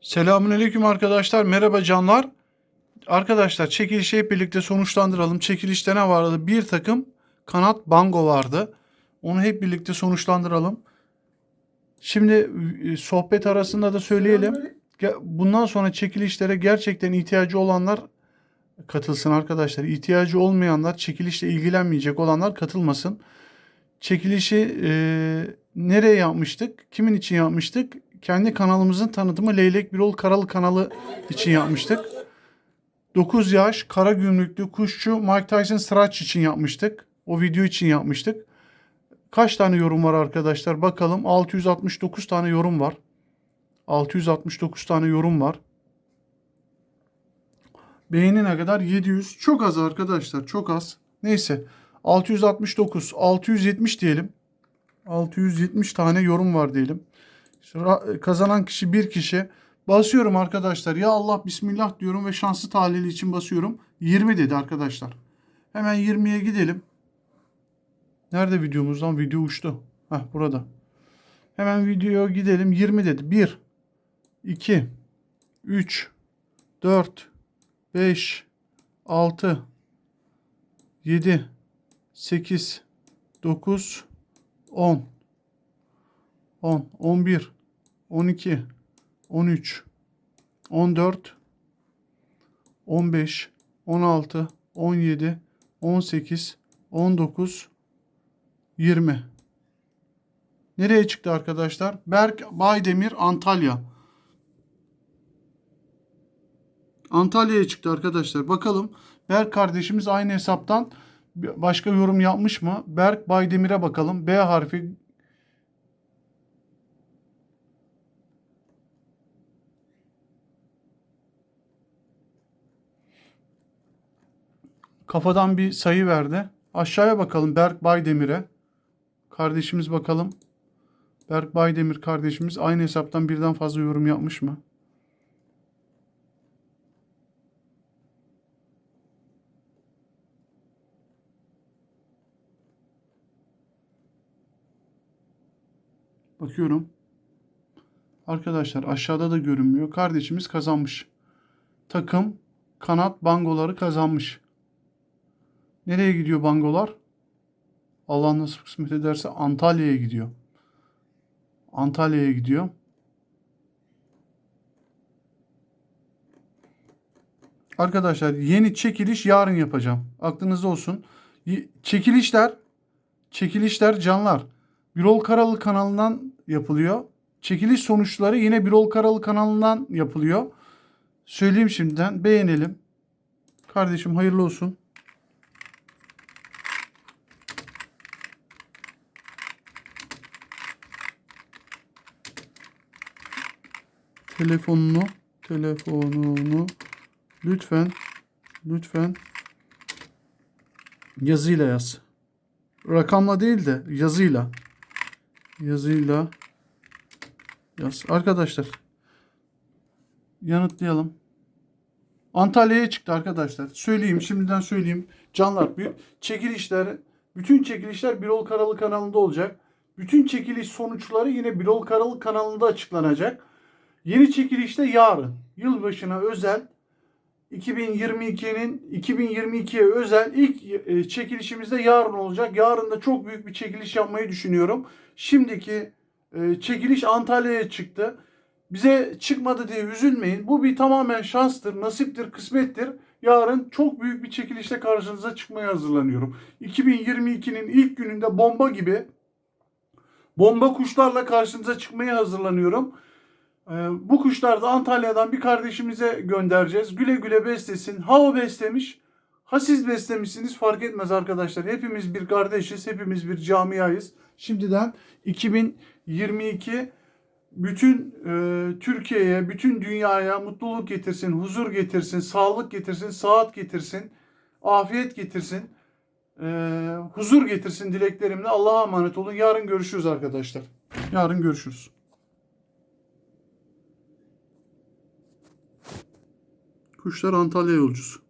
Selamünaleyküm arkadaşlar. Merhaba canlar. Arkadaşlar çekilişi hep birlikte sonuçlandıralım. Çekilişte ne vardı? Bir takım kanat bango vardı. Onu hep birlikte sonuçlandıralım. Şimdi e, sohbet arasında da söyleyelim. Bundan sonra çekilişlere gerçekten ihtiyacı olanlar katılsın arkadaşlar. İhtiyacı olmayanlar, çekilişle ilgilenmeyecek olanlar katılmasın. Çekilişi e, nereye yapmıştık? Kimin için yapmıştık? Kendi kanalımızın tanıtımı Leylek Birol Karalı kanalı için yapmıştık. 9 yaş kara gümrüklü kuşçu Mike Tyson Sıraç için yapmıştık. O video için yapmıştık. Kaç tane yorum var arkadaşlar? Bakalım 669 tane yorum var. 669 tane yorum var. Beğeni ne kadar? 700. Çok az arkadaşlar. Çok az. Neyse. 669. 670 diyelim. 670 tane yorum var diyelim. Kazanan kişi bir kişi. Basıyorum arkadaşlar. Ya Allah bismillah diyorum ve şanslı talihli için basıyorum. 20 dedi arkadaşlar. Hemen 20'ye gidelim. Nerede videomuzdan? Video uçtu. Heh burada. Hemen videoya gidelim. 20 dedi. 1 2 3 4 5 6 7 8 9 10 10 11 12 13 14 15 16 17 18 19 20 Nereye çıktı arkadaşlar? Berk Baydemir Antalya. Antalya'ya çıktı arkadaşlar. Bakalım Berk kardeşimiz aynı hesaptan başka yorum yapmış mı? Berk Baydemir'e bakalım. B harfi kafadan bir sayı verdi. Aşağıya bakalım Berk Baydemir'e. Kardeşimiz bakalım. Berk Baydemir kardeşimiz aynı hesaptan birden fazla yorum yapmış mı? Bakıyorum. Arkadaşlar aşağıda da görünmüyor. Kardeşimiz kazanmış. Takım kanat bangoları kazanmış. Nereye gidiyor bangolar? Allah nasıl kısmet ederse Antalya'ya gidiyor. Antalya'ya gidiyor. Arkadaşlar yeni çekiliş yarın yapacağım. Aklınızda olsun. Çekilişler çekilişler canlar. Birol Karalı kanalından yapılıyor. Çekiliş sonuçları yine Birol Karalı kanalından yapılıyor. Söyleyeyim şimdiden. Beğenelim. Kardeşim hayırlı olsun. Telefonunu telefonunu lütfen lütfen yazıyla yaz. Rakamla değil de yazıyla. Yazıyla yaz. Arkadaşlar yanıtlayalım. Antalya'ya çıktı arkadaşlar. Söyleyeyim şimdiden söyleyeyim. Canlar bir çekilişler bütün çekilişler Birol Karalı kanalında olacak. Bütün çekiliş sonuçları yine Birol Karalı kanalında açıklanacak. Yeni çekilişte yarın yılbaşına özel 2022'nin 2022'ye özel ilk e, çekilişimiz de yarın olacak. Yarın da çok büyük bir çekiliş yapmayı düşünüyorum. Şimdiki e, çekiliş Antalya'ya çıktı. Bize çıkmadı diye üzülmeyin. Bu bir tamamen şanstır, nasiptir, kısmettir. Yarın çok büyük bir çekilişle karşınıza çıkmaya hazırlanıyorum. 2022'nin ilk gününde bomba gibi bomba kuşlarla karşınıza çıkmaya hazırlanıyorum. Ee, bu kuşları da Antalya'dan bir kardeşimize göndereceğiz. Güle güle beslesin. Ha o beslemiş, ha siz beslemişsiniz fark etmez arkadaşlar. Hepimiz bir kardeşiz, hepimiz bir camiayız. Şimdiden 2022 bütün e, Türkiye'ye, bütün dünyaya mutluluk getirsin, huzur getirsin, sağlık getirsin, saat getirsin, afiyet getirsin, e, huzur getirsin dileklerimle. Allah'a emanet olun. Yarın görüşürüz arkadaşlar. Yarın görüşürüz. Kuşlar Antalya yolcusu.